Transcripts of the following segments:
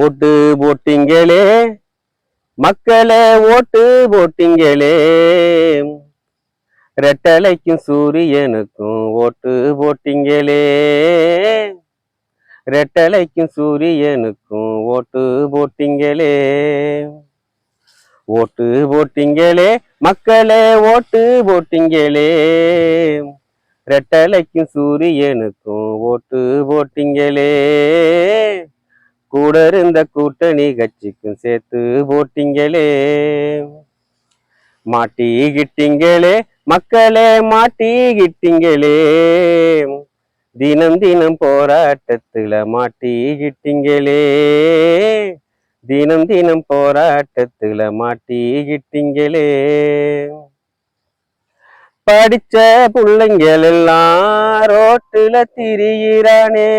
ஓட்டு போட்டிங்களே மக்களே ஓட்டு போட்டிங்களே. ரெட்டலைக்கும் சூரியனுக்கும் ஓட்டு போட்டிங்களே ரெட்டலைக்கும் சூரியனுக்கும் ஓட்டு போட்டிங்களே. ஓட்டு போட்டிங்களே மக்களே ஓட்டு போட்டிங்களே. ரெட்டலைக்கும் சூரியனுக்கும் ஓட்டு போட்டிங்களே. கூட இருந்த கூட்டணி கட்சிக்கும் சேர்த்து போட்டிங்களே. மாட்டிக்கிட்டீங்களே மக்களே மாட்டிக்கிட்டீங்களே. தினம் தினம் போராட்டத்துல மாட்டிக்கிட்டீங்களே. தினம் தினம் போராட்டத்துல மாட்டிக்கிட்டீங்களே. படிச்ச பிள்ளைங்கள் எல்லாம் ரோட்டுல திரியிறானே.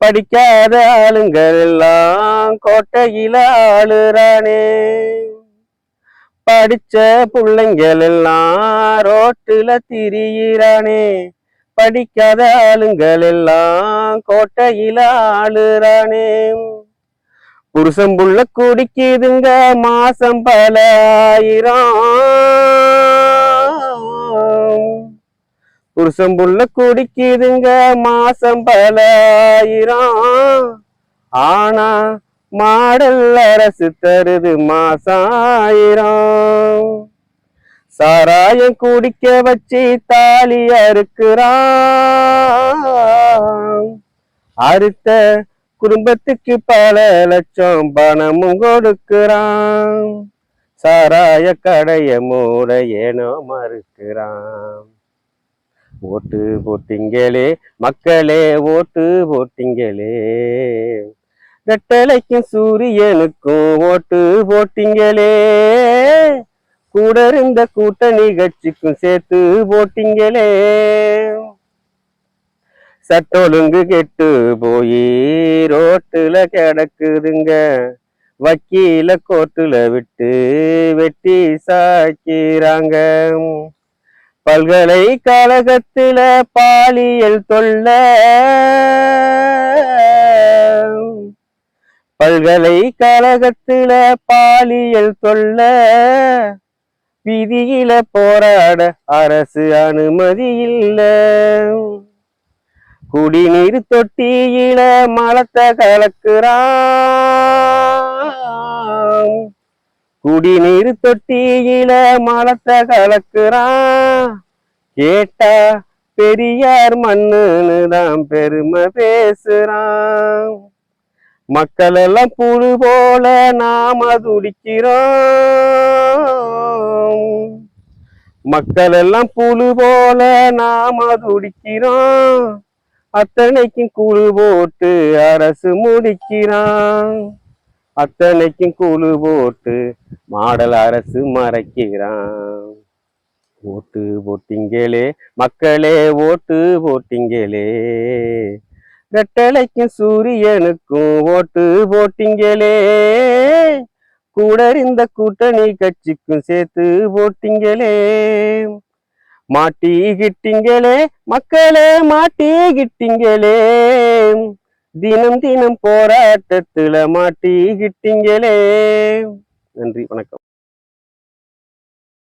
படிக்காத ஆளுங்கள் எல்லாம் கோட்டையில ஆளுறானே. படிச்ச பிள்ளைங்கள் எல்லாம் ரோட்டுல திரியிறானே. படிக்காத ஆளுங்கள் எல்லாம் கோட்டையில ஆளுறானே. புருஷம் புள்ள குடிக்குதுங்க மாசம் பல ஆயிரம். புருஷன் புள்ள குடிக்குதுங்க மாசம் பல ஆயிரம் ஆனா மாடல் அரசு தருது மாசாயிரம். சாராயம் குடிக்க வச்சு தாலி அறுக்கிறான். அறுத்த குடும்பத்துக்கு பல லட்சம் பணமும் கொடுக்கிறான். சாராய கடைய மூட ஏனோ மறுக்கிறான். ஓட்டு போட்டிங்களே மக்களே ஓட்டு போட்டிங்களே. ரெட்டலைக்கும் சூரியனுக்கும் ஓட்டு போட்டிங்களே. கூட இருந்த கூட்டணி கட்சிக்கும் சேர்த்து போட்டிங்களே. சட்டொழுங்கு கெட்டு போய் ரோட்டுல கிடக்குதுங்க. வக்கீல கோட்டுல விட்டு வெட்டி சாய்க்கிறாங்க. பல்கலைக்கழகத்தில பாலியல் தொல்ல. பல்கலைக்கழகத்தில பாலியல் தொல்ல. விதியில போராட அரசு அனுமதி இல்ல. குடிநீர் தொட்டியில மலத்தை கலக்குறான் குடிநீர் தொட்டியில மலத்தை கலக்குறான். கேட்டா பெரியார் மண்ணுன்னு தான் பெருமை பேசுறான். மக்கள் எல்லாம் புழு போல நாம துடிக்கிறோம் மக்கள் எல்லாம் புழு போல நாம துடிக்கிறோம் அத்தனைக்கும் குழு போட்டு அரசு முடிக்கிறான். அத்தனைக்கும் குழு போட்டு மாடல் அரசு மறைக்கிறான். ஓட்டு போட்டிங்களே மக்களே ஓட்டு போட்டிங்களே. ரெட்டலைக்கும் சூரியனுக்கும் ஓட்டு போட்டிங்களே. கூட இருந்த கூட்டணி கட்சிக்கும் சேர்த்து போட்டிங்களே. மாட்டிக்கிட்டீங்களே மக்களே மாட்டிக்கிட்டீங்களே. தினம் தினம் போராட்டத்துல மாட்டிக்கிட்டீங்களே. நன்றி வணக்கம்.